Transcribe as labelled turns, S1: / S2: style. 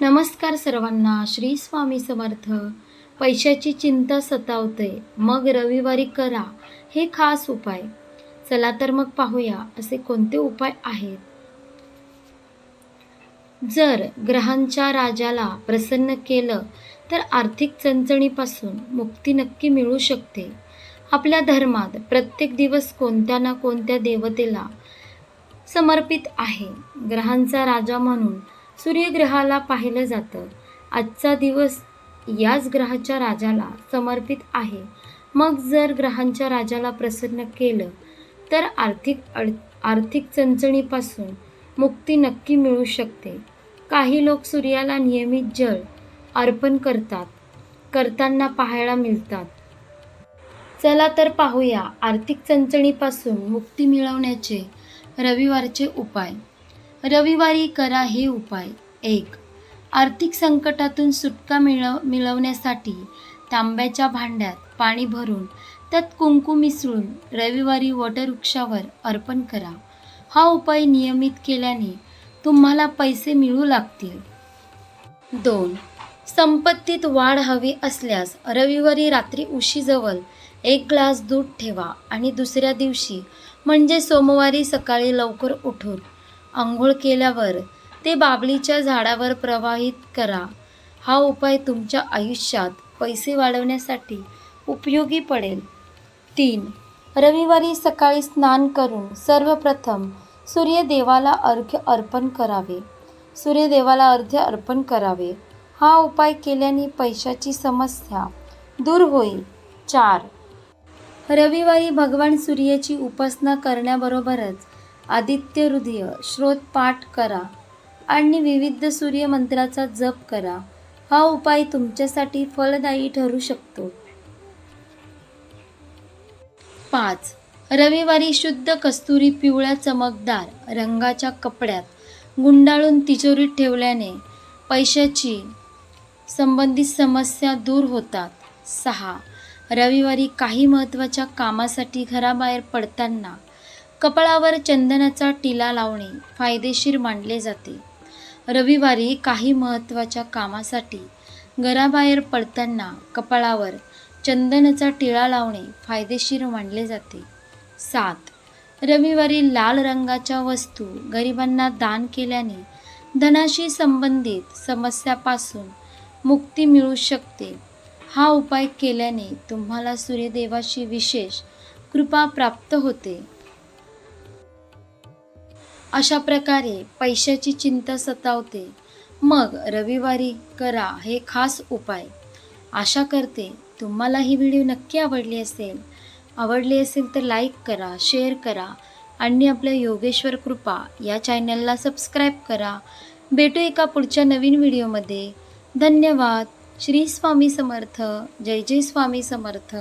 S1: नमस्कार सर्वांना श्री स्वामी समर्थ. पैशाची चिंता सतावते मग रविवारी करा हे खास उपाय. चला तर मग पाहूया असे कोणते उपाय आहेत? जर ग्रहांच्या राजाला प्रसन्न केलं तर आर्थिक चणचणीपासून मुक्ती नक्की मिळू शकते. आपल्या धर्मात प्रत्येक दिवस कोणत्या ना कोणत्या देवतेला समर्पित आहे. ग्रहांचा राजा म्हणून सूर्यग्रहाला पाहिलं जातं. आजचा दिवस याच ग्रहाच्या राजाला समर्पित आहे. मग जर ग्रहांच्या राजाला प्रसन्न केलं तर आर्थिक अड आर्थिक चणचणीपासून मुक्ती नक्की मिळू शकते. काही लोक सूर्याला नियमित जल अर्पण करतात करताना पाहायला मिळतात. चला तर पाहूया आर्थिक चणचणीपासून मुक्ती मिळवण्याचे रविवारचे उपाय. रविवारी करा हे उपाय. एक आर्थिक संकटातून सुटका मिळव मिळवण्यासाठी तांब्याच्या भांड्यात पाणी भरून त्यात कुंकू मिसळून रविवारी वटवृक्षावर अर्पण करा. हा उपाय नियमित केल्याने तुम्हाला पैसे मिळू लागतील. दोन संपत्तीत वाढ हवी असल्यास रविवारी रात्री उशीजवळ एक ग्लास दूध ठेवा आणि दुसऱ्या दिवशी म्हणजे सोमवारी सकाळी लवकर उठून आंघोळ केल्यावर ते बाबलीच्या झाडावर प्रवाहित करा. हा उपाय तुमच्या आयुष्यात पैसे वाढवण्यासाठी उपयोगी पडेल. तीन रविवारी सकाळी स्नान करून सर्वप्रथम सूर्यदेवाला अर्घ्य अर्पण करावे. सूर्यदेवाला अर्घ्य अर्पण करावे. हा उपाय केल्याने पैशाची समस्या दूर होईल. चार रविवारी भगवान सूर्याची उपासना करण्याबरोबरच आदित्य हृदय श्रोत पाठ करा आणि विविध सूर्यमंत्राचा जप करा. हा उपाय तुमच्यासाठी फलदायी ठरू शकतो. पाच. रविवारी शुद्ध कस्तुरी पिवळ्या चमकदार रंगाच्या कपड्यात गुंडाळून तिजोरीत ठेवल्याने पैशाची संबंधित समस्या दूर होतात. सहा. रविवारी काही महत्त्वाच्या कामासाठी घराबाहेर पडताना कपाळावर चंदनाचा टिला लावणे फायदेशीर मानले जाते. रविवारी काही महत्त्वाच्या कामासाठी घराबाहेर पडताना कपाळावर चंदनाचा टिळा लावणे फायदेशीर मानले जाते. सात. रविवारी लाल रंगाच्या वस्तू गरिबांना दान केल्याने धनाशी संबंधित समस्यापासून मुक्ती मिळू शकते. हा उपाय केल्याने तुम्हाला सूर्यदेवाची विशेष कृपा प्राप्त होते. अशा प्रकारे पैशाची चिंता सतावते. मग रविवारी करा हे खास उपाय. आशा करते तुम्हाला ही व्हिडिओ नक्की आवडली असेल. आवडली असेल तर लाईक करा शेअर करा आणि आपल्या योगेश्वर कृपा या चॅनलला सबस्क्राईब करा. भेटू एका पुढच्या नवीन व्हिडिओमध्ये. धन्यवाद. श्री स्वामी समर्थ. जय जय स्वामी समर्थ.